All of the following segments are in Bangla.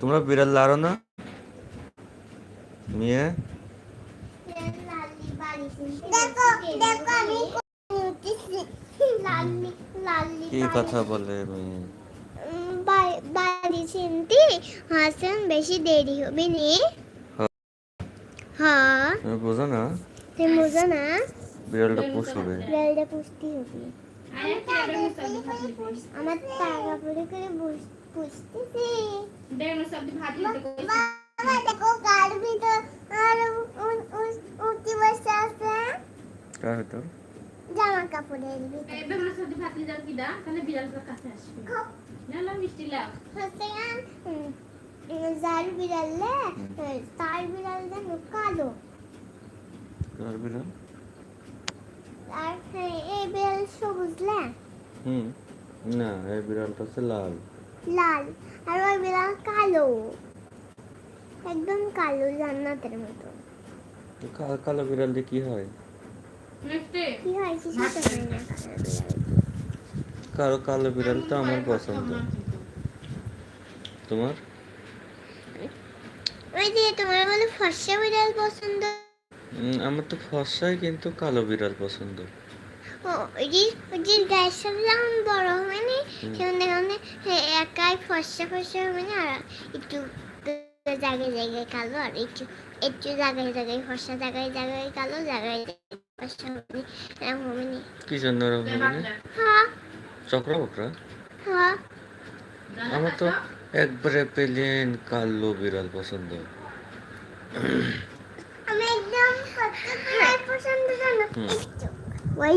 তোমরা বিড়াল লাড়ো না? মেয়ে? কি কথা বলে মেয়ে? বাড়ি চিনতে হাসান বেশি দেরি হবে নে হ্যাঁ। বোঝো না? তুই বোঝো না? বিড়ালটা পুষবে। বেলটা পুষতে হবে। আমার টাকা পড়ে করে বুঝ- পুষতেছি বাবা দেখো কার ভিতর আর উঠে বসে আছে কার ভিতর জামা কাপড়ের ভিতর খুব হচ্ছে গান, উম, উম, যার বিড়ালে? তার বিড়াল যেন কালো কার বিড়াল আর এই বিড়াল সবুজ। না হুম। না এই বিড়ালটা হচ্ছে লাল। লাল আর ওই বিড়াল কালো। একদম কালো জান্নাতের মতো। কালো বিড়াল দিয়ে কি হয়? কি হয় কিছু তো হয় না কালো বিড়াল তো আমার পছন্দ। তোমার? ওই যে তোমার বলে ফর্সা বিড়াল পছন্দ। উম, আমার তো ফর্সাই কিন্তু কালো বিড়াল পছন্দ। ওই যে ওই যে গায়ের সব যেমন বড় হবে না হুম। সেমন একাই ফর্সা ফর্সা হবে না আর একটু জায়গায় জায়গায় কালো আর একটু একটু জায়গায় জায়গায় ফর্সা জায়গায় জায়গায় কালো জায়গায় জায়গায় হবে এরকম হবে না কি জন্য ওরম হবে না? হ্যাঁ। চক্রা বকরা? হ্যাঁ। আমার তো একবারে প্লেন কালো বিড়াল পছন্দ। আমি একদম পছন্দ ওই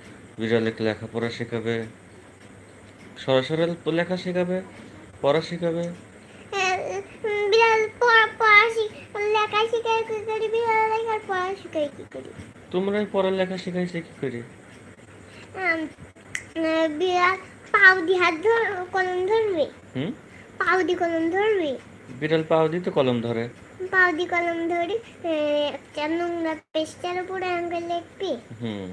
বিড়ালে লেখাপড়া শেখাবে সরাসরি লেখা শেখাবে পড়া শেখাবে। বিড়াল পড়া পড়া লেখা শিখাই কি করি? বিড়াল লেখার পড়া কি করি? তোমরাই পড়ালেখা শেখাইছে কি করে? বিড়াল পাও দিয়ে হাত ধর কলম ধরবে? হুম? পাও দিয়ে কলম ধরবে? বিড়াল পাও দিতে কলম ধরে। পাও দিয়ে কলম ধরে একটা নোংরা পেস্টার উপরে আঙ্গুল লিখবে? হুম।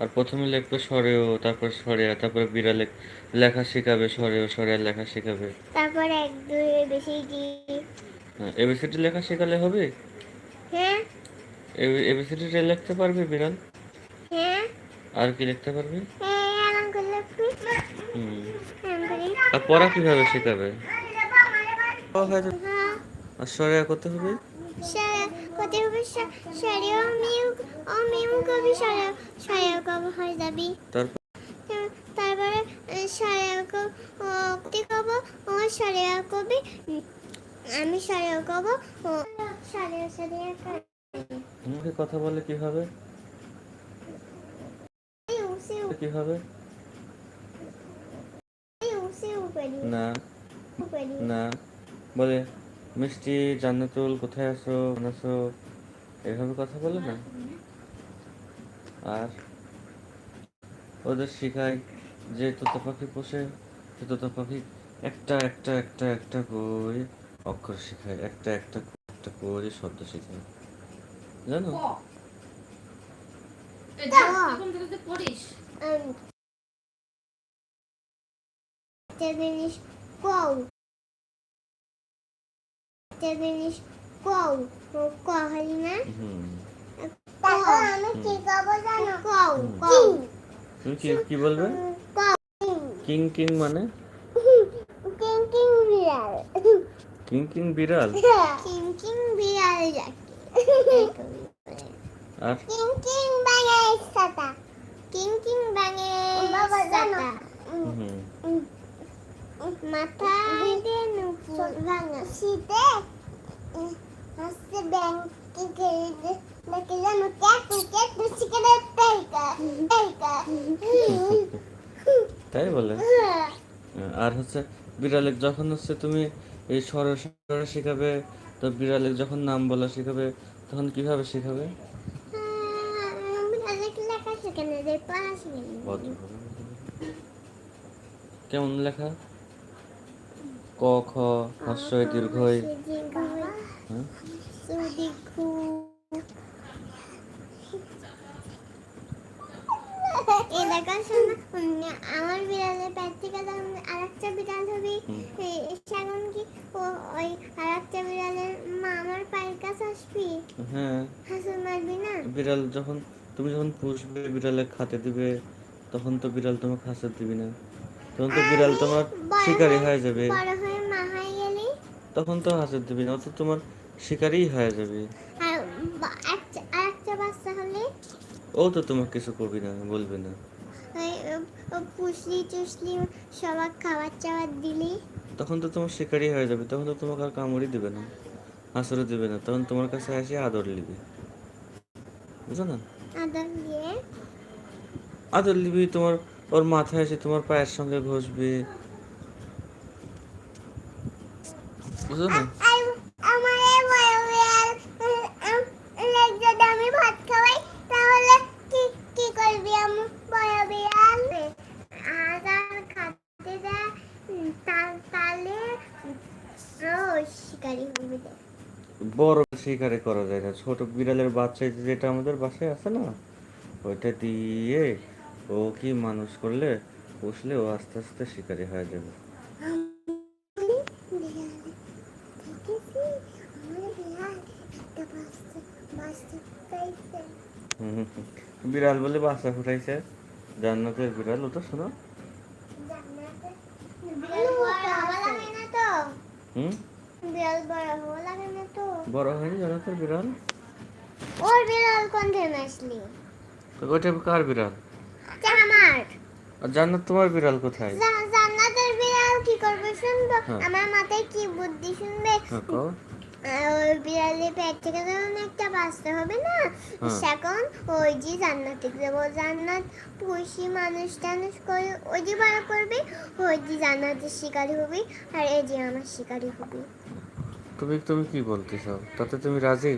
আর প্রথমে লিখবে সরেও তারপর সরে তারপরে বিড়ালে লেখা শেখাবে সরেও সরে লেখা শেখাবে। তারপর এক দুই বেশি দিয়ে হ্যাঁ এবিসিডি লেখা শেখালে হবে? হ্যাঁ। এবিসিডি লিখতে পারবে বিড়াল? হ্যাঁ। আর কি লিখতে পারবে? হ্যাঁ আর পড়া কীভাবে শেখাবে? হ্যাঁ। আর সরে করতে হবে? কত হবে সারে ও মিউ ও মিউ কবি সারা সারা কব হয়ে যাবি তারপর তারপরে সারে কবি কব ও সারে কবি আমি সারে কব ও সারে সারে মুখে কথা বলে কি হবে? কি হবে? না। না। বলে মিষ্টি জান্নাতুল কোথায় আছো কেমন আছো? এভাবে কথা বলে না। আর ওদের শিখায় যে তোতা পাখি পোষে সে তোতা পাখি একটা একটা একটা একটা করে অক্ষর শেখায় একটা একটা একটা করে শব্দ শেখায়। জানো? জিনিস একটা জিনিস কও ও ক হলি না তারপর আমি কি কব জানো? কও কও। তুমি কি কি বলবে? কিং কিং মানে? কিং। কিং বিড়াল। কিং কিং বিড়াল? কিং কিং বিড়াল যাকে। আর? কিং কিং বাঙে সাতা। কিং কিং বাঙে সাতা। মাথা দিয়ে শীতে হচ্ছে ব্যাংকে গেলে নাকি জানো ক্যাটু ক্যাটু সিগারেট পেইকা পেইকা তাই বলে? আর হচ্ছে বিড়ালের যখন হচ্ছে তুমি এই সরসরা শেখাবে তো বিড়ালের যখন নাম বলা শেখাবে তখন কীভাবে শেখাবে? কেমন লেখা সেখানে যে পড়া সেখানে ভদ্র করে বলতে হবে। কেমন লেখা ক খ হস্যই দীর্ঘই। আমার বিড়ালের পেট থেকে যখন আরেকটা বিড়াল হবে সেখন কি? ওই আরেকটা বিড়ালের মা আমার পায়ের কাছে আসবি? হ্যাঁ। হাসু মারবি না? বিড়াল যখন তুমি যখন পুষবে বিড়ালে খাতে দিবে তখন তো বিড়াল তোমাকে হাসতে দিবি না। তখন তো বিড়াল তোমার বড় শিকারি হয়ে- যাবে তখন তো হাসতে দিবি না তো তোমার শিকারই হয়ে যাবে। ও তো তোমাকে কিছু করবি না বলবে না। পুষলি টুসলি সবার খাবার চাবার দিলি? তখন তো তোমার শিকারই হয়ে যাবে তখন তো তোমাকে আর কামড়ই দিবে না হাসরও দিবে না তখন তোমার কাছে এসে আদর নিবে। বুঝো না? আদর দিয়ে? আদর নিবি তোমার ওর মাথায় এসে তোমার পায়ের সঙ্গে ঘষবে। না। বড় শিকারে করা যায় না। ছোট বিড়ালের বাচ্চা যেটা আমাদের বাসায় আছে না ওইটা দিয়ে ও কি মানুষ করলে? পুষলে ও আস্তে আস্তে শিকারি হয়ে যাবে। বিড়াল বলে বাচ্চা ফুটাইছে। জান্নাতের বিড়াল শোনো। না তো। হুম? বড় হয়নি জান্নাতের বিড়াল? ওর বিড়াল কোন থেকে আসলি? তো ওইটা কার বিড়াল? আমার আর জান্নাত তোমার বিড়াল কোথায়? জান্নাতের বিড়াল কি করবে শুনব? হ্যাঁ। আমার মাথায় কি বুদ্ধি শুনবে? হ্যাঁ ওই বিড়ালের পেট থেকে যখন একটা বাচ্চা হবে না হ্যাঁ। তখন ওই যে জান্নাতে পুষি মানুষ টানুষ করে ওই যে বড় করবে ওই যে জান্নাতের শিকারি হবে আর এই যে আমার শিকারি হবে। তুমি তুমি কি বলতে চাও? তাতে তুমি রাজি?